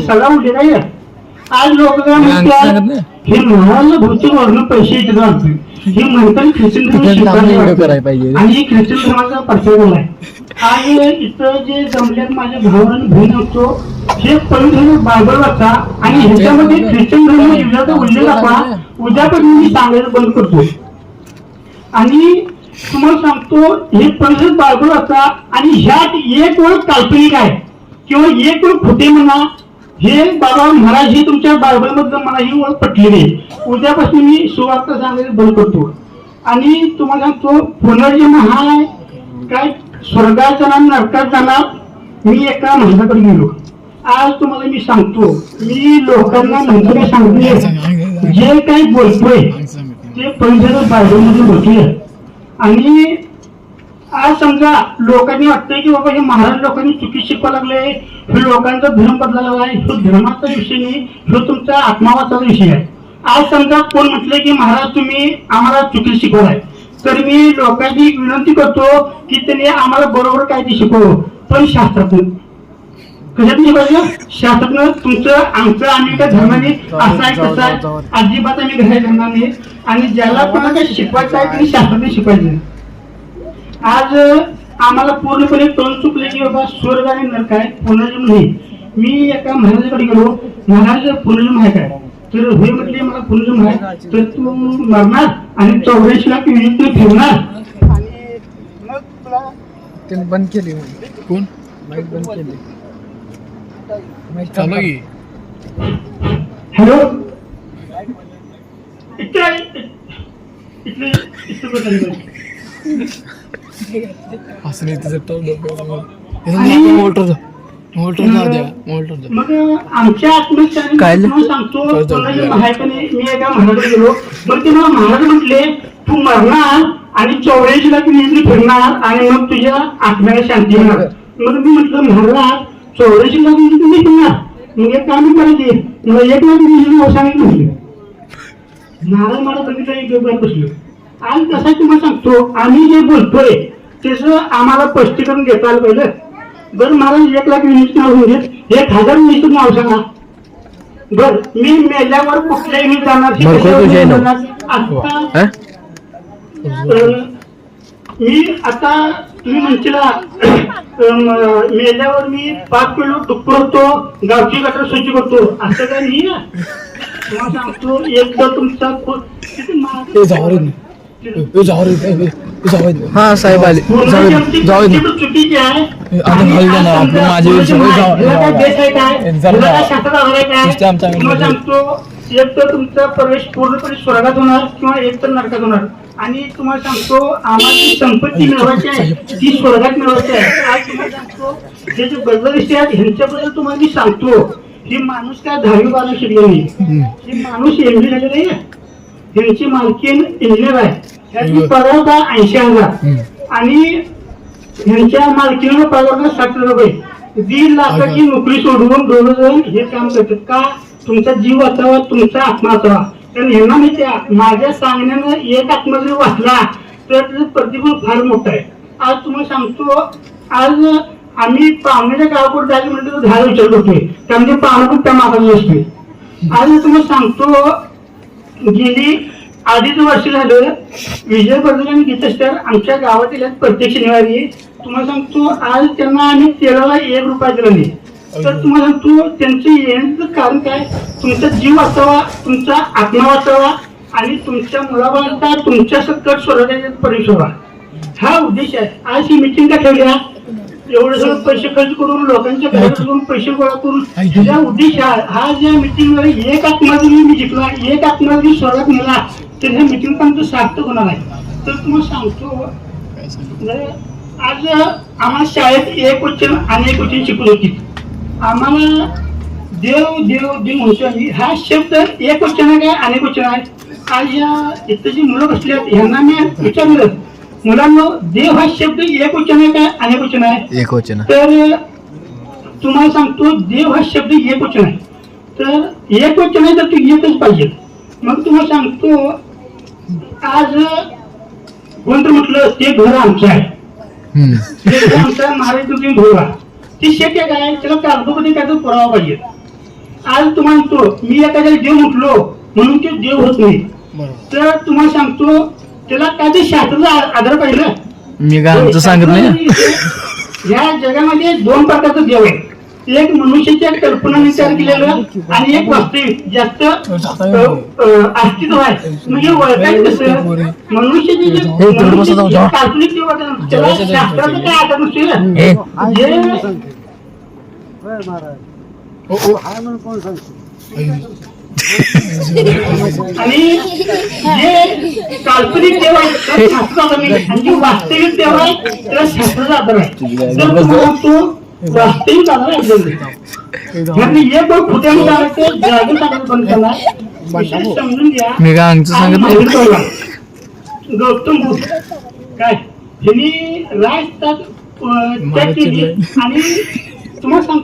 सगळा आज लोक हे भौतिक पैसे. हे म्हणतात ख्रिश्चन धर्म शिकवायला वाटतं. आणि हे ख्रिश्चन धर्माचा इथं जे जमल्यात माझ्या आणि बहीण असतो हे पवित्र बायबल वाचा आणि ह्याच्यामध्ये ख्रिश्चन धर्म युगाचा उल्लेख दाखवा उद्यापासून मी सांगायला बंद करतो. आणि तुम्हाला सांगतो हे पवित्र बायबल वाचा आणि ह्यात एक ओळ काल्पनिक आहे. किंवा एक ओळ खोटे म्हणा हे बाबा महाराज हे तुमच्या बायबल मधलं मला ही ओळख पटली नाही उद्यापासून मी सुवार्थ सांगायला बंद करतो. आणि तुम्हाला तो पुनर्जन्म हा आहे. काय स्वर्गात जाणार नरकात जाणार मी एका माणसाकडे गेलो. आज तुम्हाला मी सांगतो मी लोकांना नंतर सांगतोय जे काही बोलतोय ते पंचायत बायबलमध्ये बोलतोय आणि आज समजा लोकांनी वाटतंय की बाबा हे महाराज लोकांनी चुकी शिकवा लागले हे लोकांचा धर्म बदलायला आहे तो धर्माचा विषय नाही तो तुमचा आत्मावाचा विषय आहे. आज समजा कोण म्हटलं की महाराज तुम्ही आम्हाला चुकी शिकवलाय. तर मी लोकांनी विनंती करतो की त्यांनी आम्हाला बरोबर काय ते शिकवलं पण शास्त्रातून कशात शिकवायचं? शास्त्रातनं तुमचं आमचं आम्ही काय धर्माने असं आहे तसं आहे. अजिबात आम्ही घराय धरणार नाही. आणि ज्याला कोणाला काय शिकवायचं आहे त्यांनी शास्त्राने शिकवायचं. आज आम्हाला पूर्णपणे कळून चुकले की बाबा स्वर्ग आणि नरक आहे पुनर्जन्म नाही. मी एका महाराजाकडे गेलो. महाराज पुनर्जन्म आहे काय? तर हे म्हटले मला पुनर्जन्म आहे. तर तू मरणार आणि चौऱ्याऐंशी लाख युनिट फिरणार आणि मग तुला त्याने बंद केली कोण? माईक बंद केली. माईक चालू की हॅलो? इथलं बदल बदल. असं नाही तिचं टॉप मोटर मोटर द्या मोटर द्या. मग आमच्या आत्मविश्वासाने काय? सांगतो मी एका महाराजाकडे गेलो. मग ते मला महाराज म्हटले तू मरणार आणि चौऱ्याऐंशी लाख नेहमी फिरणार आणि मग तुझ्या आत्म्याला शांती होणार मग मी म्हटलं महाराज चौऱ्याऐंशी लाख नेहमी तुम्ही फिरणार. मग एक काम करायचे मला एक लाख नेहमी नाव सांगितलं म्हटलं. महाराज मला बघितलं एक वेळ बसलो. आज कसं आहे तुम्हाला सांगतो आम्ही जे बोलतोय त्याचं आम्हाला स्पष्टीकरण देता आलं पहिलं. बरं महाराज एक लाख युनिट नाव घेत एक हजार युनिट नाव सांगा बर मी मेल्यावर कुठल्याही मी जाणार मी? आता अं, मी आता तुम्ही म्हणशीला मेल्यावर मी पाच किलो डुक्कर होतो गावची गटर स्वच्छ करतो. असं काही नाही ना तुम्हाला सांगतो एकदा तुमचा रे हा साहेब आले. पूर्ण जाऊ दे, जमती जाऊ दे. किती चुकीची आहे? ए, आता खाली जाणार, आपलं माझे सगळे आहे आहे आमच्या एक तर तुमचा प्रवेश पूर्णपणे स्वर्गात होणार किंवा एक तर नरकात होणार. आणि तुम्हाला सांगतो आम्हाला संपत्ती मिळवायची आहे ती स्वर्गात मिळवायची आहे आज तुम्हाला सांगतो जे जे बदलिष्ट आहेत ह्यांच्याबद्दल तुम्हाला मी सांगतो. ही माणूस काय दहावी बारा शिकले नाही ही माणूस एमडी झाले नाही. ह्यांची मालकीन इंजिनियर आहे. पगार होता ऐंशी हजार. आणि ह्यांच्या मालकीनं होता साठ रुपये. दीड लाखाची नोकरी सोडवून दोन जण हे काम करतात का? तुमचा जीव वाचावा तुमचा आत्मा वाचावा कारण ह्यांना माहिती आहे माझ्या सांगण्यानं एक आत्मा जरी वाचला तर त्याचं प्रतिफल फार मोठं आहे. आज तुम्हाला सांगतो आज आम्ही पाहुण्याच्या गावाकडे जायचं म्हणतो तर दहा विचार करतोय त्यामध्ये पाहुणा त्या मागायला असतोय. आज तुम्हाला सांगतो गेली अडीच वर्ष झालं विजय बर्दल आणि गीतस्टर आमच्या गावात येतात प्रत्येक शनिवारी तुम्हाला सांगतो आज त्यांना आम्ही तेलाला एक रुपया दिला नाही. तर तुम्हाला सांगतो त्यांचं येण्याचं कारण काय? तुमचा जीव वाचावा तुमचा आत्मा वाचावा आणि तुमच्या मुलाबाळांचा तुमच्या सकट स्वराज्यात प्रवेश व्हावा हा उद्देश आहे. आज ही मिटिंग का ठेवली आहे? एवढं सगळं पैसे खर्च करून लोकांच्या घरात जाऊन पैसे गोळा करून ह्याचा उद्देश हा ज्या मिटिंगमध्ये एक आत्मा जरी मी जिंकला एक आत्मा जरी स्वर्गात नेला तर ह्या मिटिंग पण सार्थक होणार आहे. तर तुम्हाला सांगतो आज आम्हाला शाळेत एक वचन आणि एक वचन शिकवत होती. आम्हाला देव देव देव म्हणतो हा शब्द एक वचन आहे काय अनेक वचन आहे? आज या इथं जी मुलं बसली आहेत ह्यांना मी विचारलं मुलांना देव हा शब्द एक वचन आहे काय अनेक वचन आहे. एक वचन तर तुम्हाला सांगतो देव हा शब्द एक वचन आहे. तर एक वचन आहे तर तू एकच पाहिजे. मग तुम्हाला सांगतो आज कोणतं म्हटलं ते घर आमचं आहे. आमचं आहे, महाराज तुम्ही भोगा ती शक्य काय त्याला कागदोपत्री काय तर पुरावा पाहिजे. आज तुम्हाला म्हणतो मी एखाद्या देव म्हटलो म्हणून ते देव होत नाही. तर तुम्हाला सांगतो त्याला काय ते शास्त्राचा आधार पाहिजे. मी काय आमचं सांगत नाही? या जगामध्ये दोन प्रकारचं देव आहे एक मनुष्याच्या कल्पनाने तयार केलेलं आणि एक वास्तविक जास्त अस्तित्व आहे. म्हणजे ओळखायचं कसं? मनुष्याचे जे हे काल्पनिक देव त्याला शास्त्राचा काय आधार नसतो जे ओ ओ. आणि जे काल्पनिक देव आहे आधार नाही आणि जे वास्तविक देव आहे त्याला शास्त्राचा आधार आहे तो वास्तविक आधार आहे. ह्यातली एक गोष्ट खोट्यामध्ये आलं ते जादू सांगायला बंद समजून घ्या. मी काय आमचं सांगत. गौतम बुद्ध. काय? राजतात त्याग केली आणि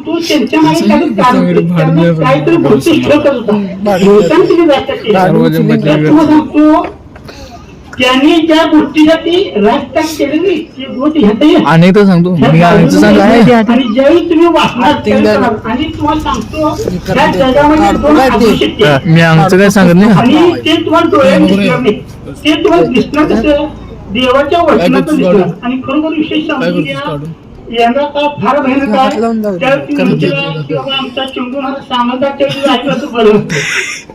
सांगतो त्यांच्या मागे काही कारण होते. त्यांना काहीतरी भौतिक शोध करत होता भूतान तिने राजतात केली. सर्वजण बदलले. तर सांगतो त्यांनी ज्या ती गोष्ट ह्यात मी आणि ज्यावेळी तुम्ही वाचणार. आणि तुम्हाला सांगतो या जगामध्ये दोन असू शकते मी आमचं काय सांगत नाही. आणि ते तुम्हाला डोळ्यात दिसणार नाही. ते तुम्हाला दिसणार कसं? देवाच्या वचनातून दिसणार. आणि खरोखर विशेष समजून घ्या यंदा का फार भयानक आहे. त्यावेळी आमचा बरं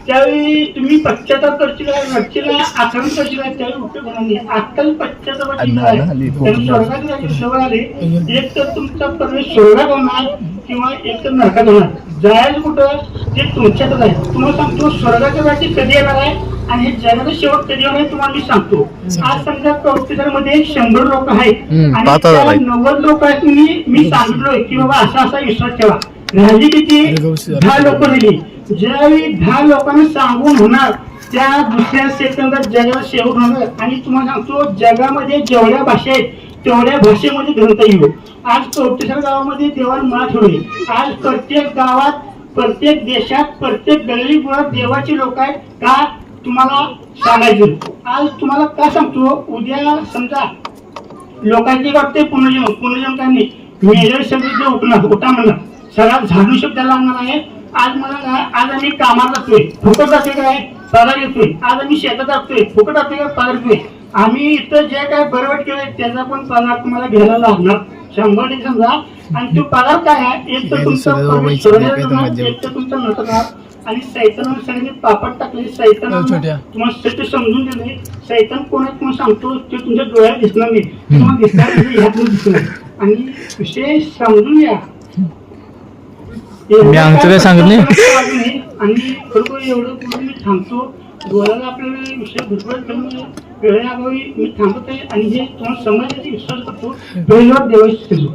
त्यावेळी तुम्ही पश्चाताप करशील रडशील आचरण करशील त्यावेळी उपयोग होणार नाही. आजकाल पश्चातापाची वेळ आहे. त्यामुळे स्वर्गात जायचे सवय आले. एक तर तुमचा प्रवेश स्वर्गात होणार किंवा एक तर नरकात होणार. जायचं कुठं? ते तुमच्यातच आहे. तुम्हाला सांगतो स्वर्गाच्या जायचे कधी येणार आहे आणि हे जगाचा शेवट कधी होणार आहे तुम्हाला मी सांगतो. आज समजा कौशलमध्ये शंभर लोक आहेत आणि त्याला. नव्वद लोक आहेत मी मी सांगितलोय की बाबा असा असा विश्वास ठेवा. राहिली किती? दहा लोक राहिली. ज्यावेळी दहा लोकांना सांगून होणार त्या दुसऱ्या सेकंदात जगाला शेवट होणार आणि तुम्हाला सांगतो जगामध्ये जेवढ्या भाषा आहेत तेवढ्या भाषेमध्ये ग्रंथ येऊ. आज कवटेश्वर गावामध्ये देवान माळ ठेवली. आज प्रत्येक गावात प्रत्येक देशात प्रत्येक गल्ली गुळात देवाचे लोक आहेत का तुम्हाला सांगायचं आज तुम्हाला का सांगतो उद्या समजा लोकांची वाटते पुनर्जन्म पुनर्जन्म काय नाही. मेजर शब्द उठणार उठा म्हणणार सगळा झाडू शब्द लागणार आहे. आज मला काय आज आम्ही कामाला जातोय. फुकट जाते काय? पगार येतोय आज आम्ही शेतात जातोय. फुकट जातोय काय पगार येतोय आम्ही इथं जे काय बरवट केलंय त्याचा पण पगार तुम्हाला घ्यायला लागणार. शंभर समजा आणि तो पगार काय आहे एक तर तुमचा एक तर तुमचा होणार. आणि सैतानानं सगळे पापड टाकले. छोट्या. तुम्हाला सत्य समजून दिले. सैतान कोण आहे तुम्हाला सांगतो ते तुमच्या डोळ्यात दिसणार नाही. तुम्हाला दिसणार नाही ह्यातून दिसणार आणि विषय समजून घ्या मी आमचं काय सांगत नाही. आणि बरोबर एवढं मी थांबतो. डोळ्याला आपल्याला विषय त्यामुळे वेळेअभावी मी थांबत आहे. आणि हे तुम्हाला समजण्याचा विश्वास करतो. वेळेवर देवाची